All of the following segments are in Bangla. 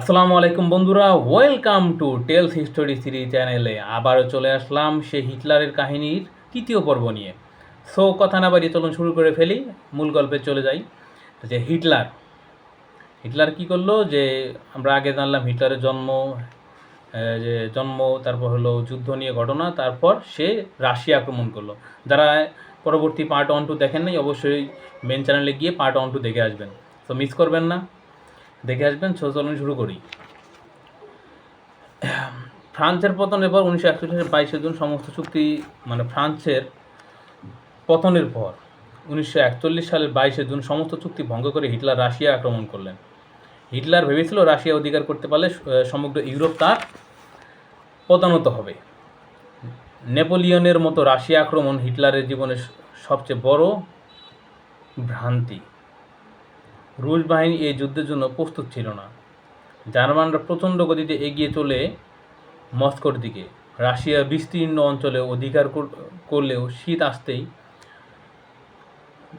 আসসালামু আলাইকুম বন্ধুরা welcome to tales history series চ্যানেলে আবারও চলে আসলাম সে হিটলারের কাহিনীর তৃতীয় পর্ব নিয়ে। সো কথা না বাড়িয়ে চলুন শুরু করে ফেলি, মূল গল্পে চলে যাই। যে হিটলার হিটলার কি করল যে আমরা আগে জানলাম হিটলারের জন্ম যে জন্ম, তারপর হলো যুদ্ধ নিয়ে ঘটনা, তারপর সে রাশিয়া আক্রমণ করল। যারা পরবর্তী পার্ট ওয়ান টু দেখেন নাই, অবশ্যই মেন চ্যানেলে গিয়ে পার্ট ওয়ান টু দেখে আসবেন। তো মিস করবেন না। দেখে আসবেন সো চলুন শুরু করি। ফ্রান্সের পতনের পর উনিশশো একষট্টি সালের বাইশে জুন সমস্ত চুক্তি মানে ফ্রান্সের পতনের পর উনিশশো একচল্লিশ সালের বাইশে জুন সমস্ত চুক্তি ভঙ্গ করে হিটলার রাশিয়া আক্রমণ করলেন। হিটলার ভেবেছিল রাশিয়া অধিকার করতে পারলে সমগ্র ইউরোপ তার পদানত হবে। নেপোলিয়নের মতো রাশিয়া আক্রমণ হিটলারের জীবনের সবচেয়ে বড় ভ্রান্তি। রুশ বাহিনী এই যুদ্ধের জন্য প্রস্তুত ছিল না। জার্মানরা প্রচণ্ড গতিতে এগিয়ে চলে মস্কোর দিকে। রাশিয়া বিস্তীর্ণ অঞ্চলে অধিকার কর- করলেও শীত আসতেই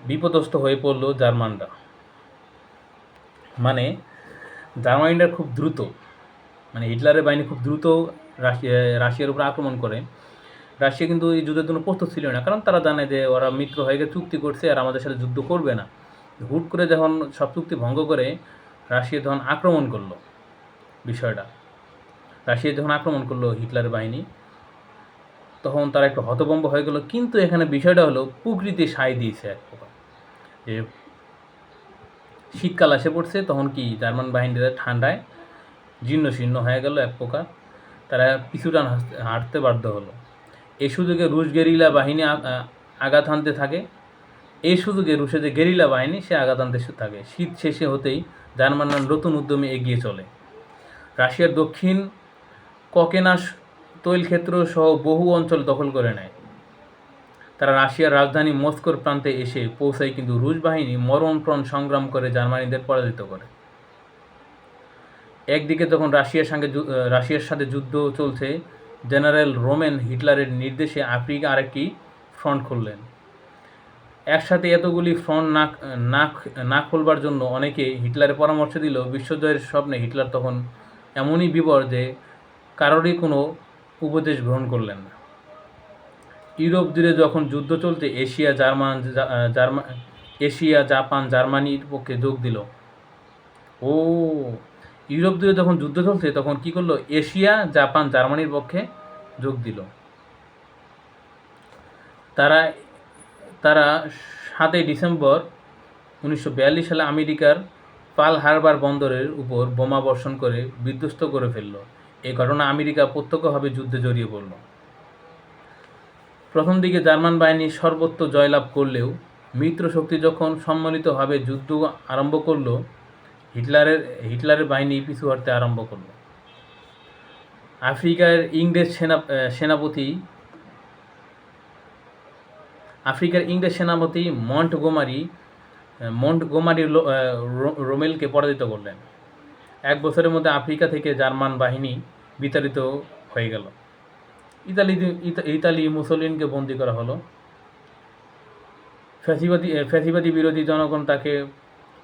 বিপদস্ত হয়ে পড়ল জার্মানরা। মানে জার্মানিরা খুব দ্রুত মানে হিটলারের বাহিনী খুব দ্রুত রাশিয়া, রাশিয়ার উপর আক্রমণ করে। রাশিয়া কিন্তু এই যুদ্ধের জন্য প্রস্তুত ছিল না, কারণ তারা জানে যে ওরা মিত্র হয়ে গিয়ে চুক্তি করছে আর আমাদের সাথে যুদ্ধ করবে না। হুট করে যখন সব চুক্তি ভঙ্গ করে রাশিয়া যখন আক্রমণ করল বিষয়টা। রাশিয়া যখন আক্রমণ করল হিটলারের বাহিনী, তখন তারা একটু হতভম্ব হয়ে গেল। কিন্তু এখানে বিষয়টা হলো, প্রকৃতি সায় দিয়েছে এক প্রকার। যে শীতকাল এসে পড়ছে, তখন কি জার্মান বাহিনীরা ঠান্ডায় জীর্ণ শীর্ণ হয়ে গেল এক প্রকার। তারা পিছুটান হাঁটতে বাধ্য হলো। এই সুযোগে রুশ গেরিলা বাহিনী আঘাত হানতে থাকে। এই সুযোগে রুশের যে গেরিলা বাহিনী, সে আঘাত আনতে থাকে। শীত শেষে হতেই জার্মানরা নতুন উদ্যমে এগিয়ে চলে। রাশিয়ার দক্ষিণ ককেনাস তৈলক্ষেত্র সহ বহু অঞ্চল দখল করে নেয়। তারা রাশিয়ার রাজধানী মস্কোর প্রান্তে এসে পৌঁছায় কিন্তু রুশ বাহিনী মরণপ্রণ সংগ্রাম করে জার্মানিদের পরাজিত করে। একদিকে যখন রাশিয়ার সঙ্গে রাশিয়ার সাথে যুদ্ধ চলছে, জেনারেল রোমেন হিটলারের নির্দেশে আফ্রিকা আরেকটি ফ্রন্ট খুললেন। একসাথে এতগুলি ফ্রন্ট না না খুলবার জন্য অনেকে হিটলারের পরামর্শ দিল, বিশ্বজয়ের স্বপ্নে হিটলার তখন এমনই বিবর যে কারোরই কোনো উপদেশ গ্রহণ করলেন না। ইউরোপ জুড়ে যখন যুদ্ধ চলছে Asia, German German Asia, Japan, জার্মানির পক্ষে যোগ দিল। ও, ইউরোপ জুড়ে যখন যুদ্ধ চলছে তখন কি করল? এশিয়া, জাপান, জার্মানির পক্ষে যোগ দিল। তারা তারা সাতই ডিসেম্বর উনিশশো বিয়াল্লিশ সালে আমেরিকার পাল হারবার বন্দরের উপর বোমা বর্ষণ করে বিধ্বস্ত করে ফেলল। এই ঘটনা আমেরিকা প্রত্যক্ষভাবে যুদ্ধে জড়িয়ে পড়ল। প্রথম দিকে জার্মান বাহিনী সর্বত্র জয়লাভ করলেও মিত্র শক্তি যখন সম্মিলিতভাবে যুদ্ধ আরম্ভ করল, হিটলারের হিটলারের বাহিনী পিছু হটতে আরম্ভ করল। আফ্রিকার ইংরেজ সেনা সেনাপতি আফ্রিকার ইংরেজ সেনাপতি মন্ট গোমারি মন্ট গোমারি রোমেলকে পরাজিত করলেন। এক বছরের মধ্যে আফ্রিকা থেকে জার্মান বাহিনী বিতাড়িত হয়ে গেল। ইতালি ইতালি মুসলিনকে বন্দি করা হলো। ফ্যাসিবাদী ফ্যাসিবাদী বিরোধী জনগণ তাকে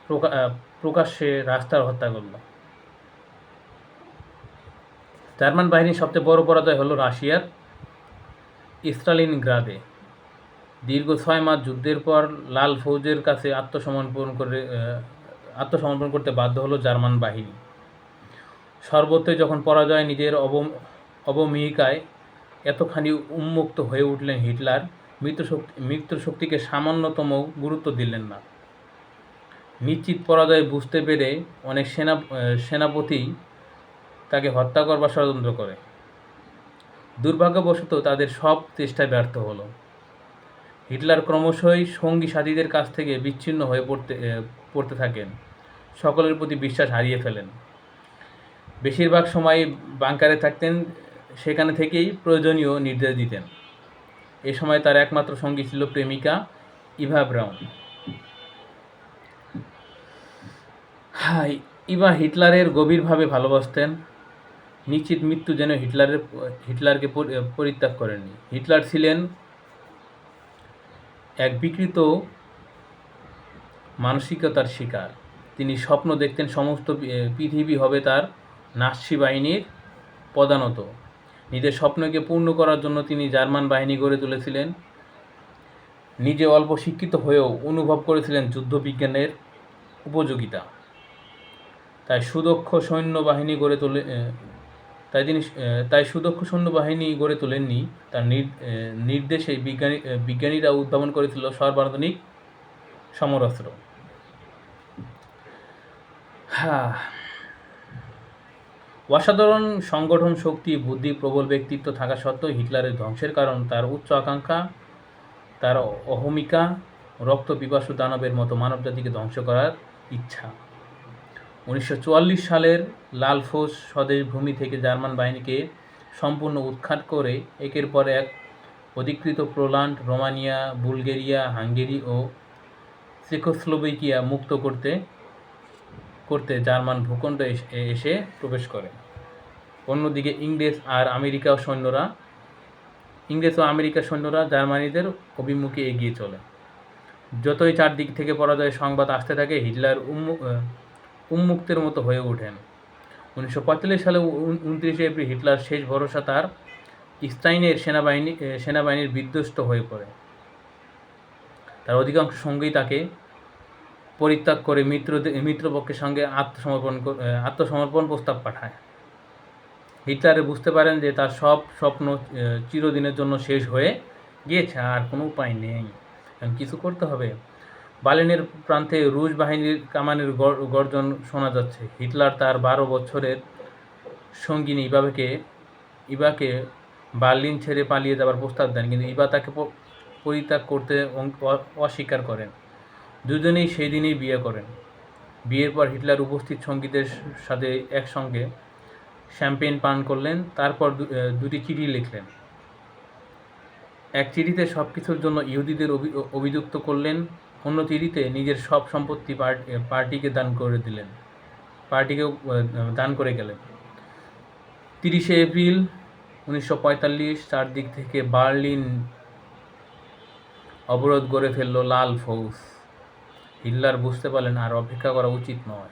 প্রকা- প্রকাশ্যে রাস্তার হত্যা করল। জার্মান বাহিনীর সবচেয়ে বড় পরাজয় হলো রাশিয়ার স্টালিনগ্রাদে দীর্ঘ ছয় মাস যুদ্ধের পর লাল ফৌজের কাছে আত্মসমর্পণ করে আত্মসমর্পণ করতে বাধ্য হলো জার্মান বাহিনী। সর্বত্রই যখন পরাজয় নিজের অব, অবমিহিকায় এতখানি উন্মুক্ত হয়ে উঠলেন হিটলার মৃত শক্তি মৃত্যু শক্তিকে সামান্যতম গুরুত্ব দিলেন না। নিশ্চিত পরাজয় বুঝতে পেরে অনেক সেনা সেনাপতি তাকে হত্যা করবার ষড়যন্ত্র করে। দুর্ভাগ্যবশত তাদের সব চেষ্টায় ব্যর্থ হলো। হিটলার ক্রমশই সঙ্গী সাথীদের কাছ থেকে বিচ্ছিন্ন হয়ে পড়তে পড়তে থাকেন। সকলের প্রতি বিশ্বাস হারিয়ে ফেলেন। বেশিরভাগ সময় বাংকারে থাকতেন, সেখানে থেকেই প্রয়োজনীয় নির্দেশ দিতেন। এ সময় তার একমাত্র সঙ্গী ছিল প্রেমিকা ইভা ব্রাউন। হাই, ইভা হিটলারের গভীরভাবে ভালোবাসতেন। নিশ্চিত মৃত্যু যেন হিটলারের, হিটলারকে পরি- পরিত্যাগ করেননি। হিটলার ছিলেন এক বিকৃত মানসিকতার শিকার। তিনি স্বপ্ন দেখতেন সমস্ত পৃথিবী হবে তার নাৎসি বাহিনীর প্রধানত নিজের স্বপ্নকে পূর্ণ করার জন্য তিনি জার্মান বাহিনী গড়ে তুলেছিলেন। নিজে অল্প শিক্ষিত হয়েও অনুভব করেছিলেন যুদ্ধবিজ্ঞানের উপযোগিতা। তাই সুদক্ষ সৈন্যবাহিনী গড়ে তোলে তাই তিনি, তাই সুদক্ষ সৈন্যবাহিনী গড়ে তোলেননি। তার নির্দেশে বিজ্ঞানী বিজ্ঞানীরা উদ্ভাবন করেছিল সর্বাধুনিক সমরাস্ত্র। হ্যাঁ অসাধারণ সংগঠন, শক্তি, বুদ্ধি, প্রবল ব্যক্তিত্ব থাকা সত্ত্বেও হিটলারের ধ্বংসের কারণ তার উচ্চ আকাঙ্ক্ষা, তার অহমিকা, রক্ত, পিপাসু দানবের মতো মানবজাতিকে ধ্বংস করার ইচ্ছা। উনিশশো চুয়াল্লিশ সালের লাল ফৌজ স্বদেশ ভূমি থেকে জার্মান বাহিনীকে সম্পূর্ণ উৎখাত করে একের পর এক অধিকৃত পোল্যান্ড, রোমানিয়া, বুলগেরিয়া, হাঙ্গেরি ও চেকোস্লোভাকিয়া মুক্ত করতে করতে জার্মান ভূখণ্ড এস- প্রবেশ করে। অন্যদিকে ইংরেজ আর আমেরিকা সৈন্যরা, ইংরেজ ও আমেরিকা সৈন্যরা জার্মানিদের অভিমুখে এগিয়ে চলে। যতই চারদিক থেকে পরাজয়ের সংবাদ আসতে থাকে, হিটলার উন্মুক্তের মতো হয়ে ওঠেন। উনিশশো পঁয়তাল্লিশ সালে উন- উনত্রিশে এপ্রিল হিটলার শেষ ভরসা তার স্টাইনের সেনাবাহিনী সেনাবাহিনীর বিধ্বস্ত হয়ে পড়ে। তার অধিকাংশ সঙ্গেই তাকে পরিত্যাগ করে মিত্র, মিত্রপক্ষের সঙ্গে আত্মসমর্পণ আত্মসমর্পণ প্রস্তাব পাঠায়। হিটলারে বুঝতে পারেন যে তার সব স্বপ্ন চিরদিনের জন্য শেষ হয়ে গিয়েছে, আর কোনো উপায় নেই। কিছু করতে হবে। বার্লিনের প্রান্তে রুশ বাহিনীর কামানের গর্জন শোনা যাচ্ছে। হিটলার তার বারো বছরের সঙ্গিনী ইবাকে ইবাকে বার্লিন ছেড়ে পালিয়ে যাওয়ার প্রস্তাব দেন, কিন্তু ইবা তাকে পরিত্যাগ করতে অস্বীকার করেন। দুজনেই সেই দিনেই বিয়ে করেন। বিয়ের পর হিটলার উপস্থিত সঙ্গীদের সাথে একসঙ্গে শ্যাম্পেন পান করলেন, তারপর দুটি চিঠি লিখলেন। এক চিঠিতে সব কিছুর জন্য ইহুদিদের অভিযুক্ত করলেন চিঠিতে নিজের সব সম্পত্তি পার্ট- পার্টিকে দান করে দিলেন। পার্টিকেও দান করে গেলেন। তিরিশে এপ্রিল উনিশশো পঁয়তাল্লিশ চারদিক থেকে বার্লিন অবরোধ গড়ে ফেলল লাল ফৌজ। হিটলার বুঝতে পারলেন আর অপেক্ষা করা উচিত নয়।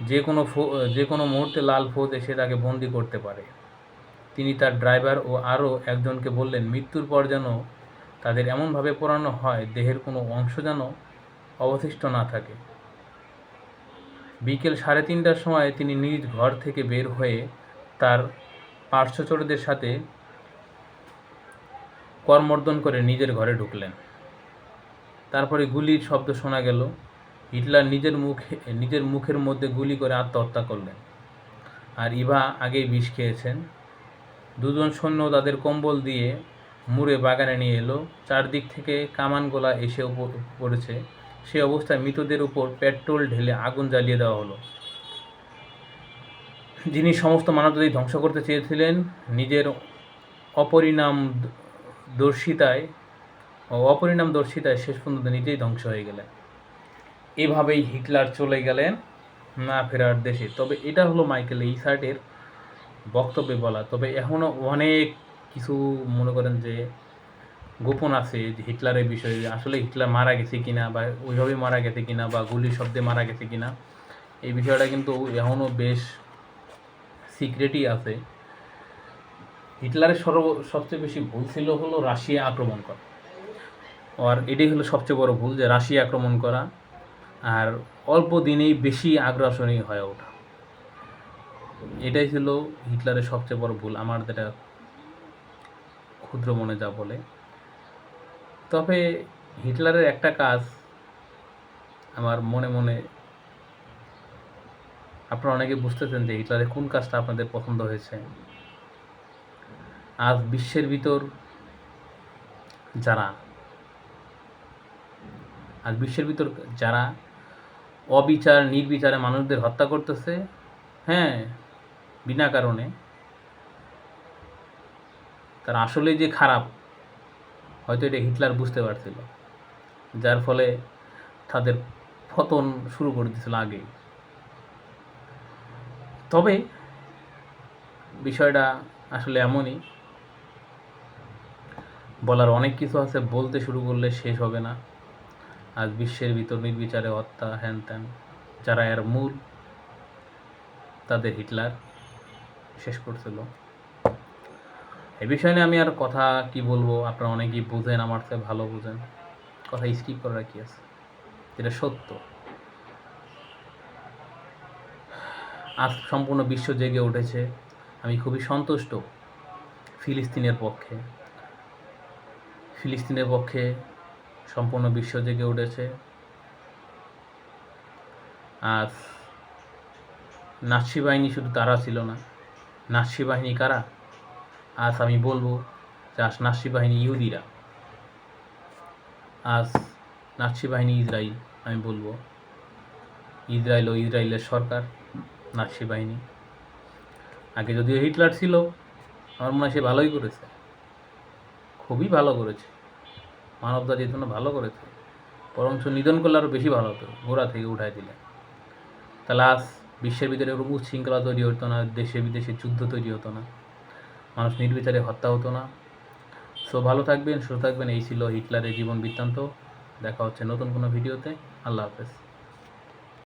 যে কোনো যে কোনো মুহূর্তে লাল ফৌজ এসে তাকে বন্দি করতে পারে। তিনি তার ড্রাইভার ও আরও একজনকে বললেন, মৃত্যুর পর যেন তাদের এমনভাবে পোড়ানো হয়, দেহের কোনো অংশ যেন অবশিষ্ট না থাকে। বিকেল সাড়ে তিনটার সময় তিনি নিজ ঘর থেকে বের হয়ে তার পার্শ্বচরদের সাথে করমর্দন করে নিজের ঘরে ঢুকলেন। তারপরে গুলির শব্দ শোনা গেল। হিটলার নিজের মুখে, নিজের মুখের মধ্যে গুলি করে আত্মহত্যা করলেন। আর ইভা আগেই বিষ খেয়েছেন। দুজন সৈন্য তাদের কম্বল দিয়ে মুড়ে বাগানে নিয়ে এলো। চারদিক থেকে কামান গোলা এসে পড়েছে। সে অবস্থায় মৃতদের উপর পেট্রোল ঢেলে আগুন জ্বালিয়ে দেওয়া হলো। যিনি সমস্ত মানবজাতি ধ্বংস করতে চেয়েছিলেন, নিজের অপরিণাম দর্শিতায় ও অপরিণাম দর্শিতায় শেষ পর্যন্ত নিজেই ধ্বংস হয়ে গেলেন। এভাবেই হিটলার চলে গেলেন, না ফেরার দেশে। তবে এটা হলো মাইকেল ইসার্টের বক্তব্যে বলা। তবে এখনও অনেক কিছু মনে করেন যে গোপন আছে হিটলারের বিষয়ে আসলে হিটলার মারা গেছে কিনা বা ওইভাবে মারা গেছে কিনা বা গুলির শব্দে মারা গেছে কিনা, এই বিষয়টা কিন্তু এখনও বেশ সিক্রেটই আছে। হিটলারের সর্ব, সবচেয়ে বেশি ভুল ছিল হলো রাশিয়া আক্রমণ করা। আর এটাই হলো সবচেয়ে বড় ভুল যে রাশিয়া আক্রমণ করা আর অল্প দিনেই বেশি আগ্রাসনী হয়ে ওঠা। এটাই ছিল হিটলারের সবচেয়ে বড় ভুল, আমার যেটা ক্ষুদ্র মনে যা বলে। তবে হিটলারের একটা কাজ আমার মনে মনে আপনারা অনেকে বুঝতেছেন যে হিটলারের কোন কাজটা আপনাদের পছন্দ হয়েছে। আজ বিশ্বের ভিতর যারা, আজ বিশ্বের ভিতর যারা অবিচার, নির্বিচারে মানুষদের হত্যা করতেছে হ্যাঁ বিনা কারণে তারা আসলে যে খারাপ, হয়তো এটা হিটলার বুঝতে পারছিল। যার ফলে তাদের পতন শুরু করে দিয়েছিল আগেই। তবে বিষয়টা আসলে এমনই, বলার অনেক কিছু আছে, বলতে শুরু করলে শেষ হবে না। আজ বিশ্বের ভিতর নির্বিচারে হত্যা হ্যান ত্যান যারা এর মূল, তাদের হিটলার শেষ করছিল। এ বিষয় নিয়ে আমি আর কথা কি বলব? আপনারা অনেকেই বোঝেন, আমার থেকে ভালো বোঝেন। কথা স্কিপ করার কি আছে। যেটা সত্য। আজ সম্পূর্ণ বিশ্ব জেগে উঠেছে। আমি খুবই সন্তুষ্ট ফিলিস্তিনের পক্ষে। ফিলিস্তিনের পক্ষে সম্পূর্ণ বিশ্ব জেগে উঠেছে। আর নাৎসি বাহিনী শুধু তারা ছিল না, নাৎসি বাহিনী কারা? আজ আমি বলব যে আজ নাৎসি বাহিনী ইহুদিরা, আজ নাসি বাহিনী ইসরায়েল আমি বলব ইসরায়েল ও ইসরায়েলের সরকার নাসি বাহিনী। আগে যদিও হিটলার ছিল, আমার মনে হয় সে ভালোই করেছে, খুবই ভালো করেছে মানব জাতির জন্য ভালো করেছে, বরঞ্চ নিধন করলে আরও বেশি ভালো হতো গোড়া থেকে উঠাই দিলে। তাহলে আজ বিশ্বের ভিতরে এরকম উচ্ছৃঙ্খলা তৈরি হতো না দেশে বিদেশে যুদ্ধ তৈরি হতো না। মানুষ নির্বিচারে হত্যা হতো না। সো ভালো থাকবেন, সুস্থ থাকবেন। এই ছিল হিটলারের জীবন বৃত্তান্ত। দেখা হচ্ছে নতুন কোনো ভিডিওতে। আল্লাহ হাফেজ।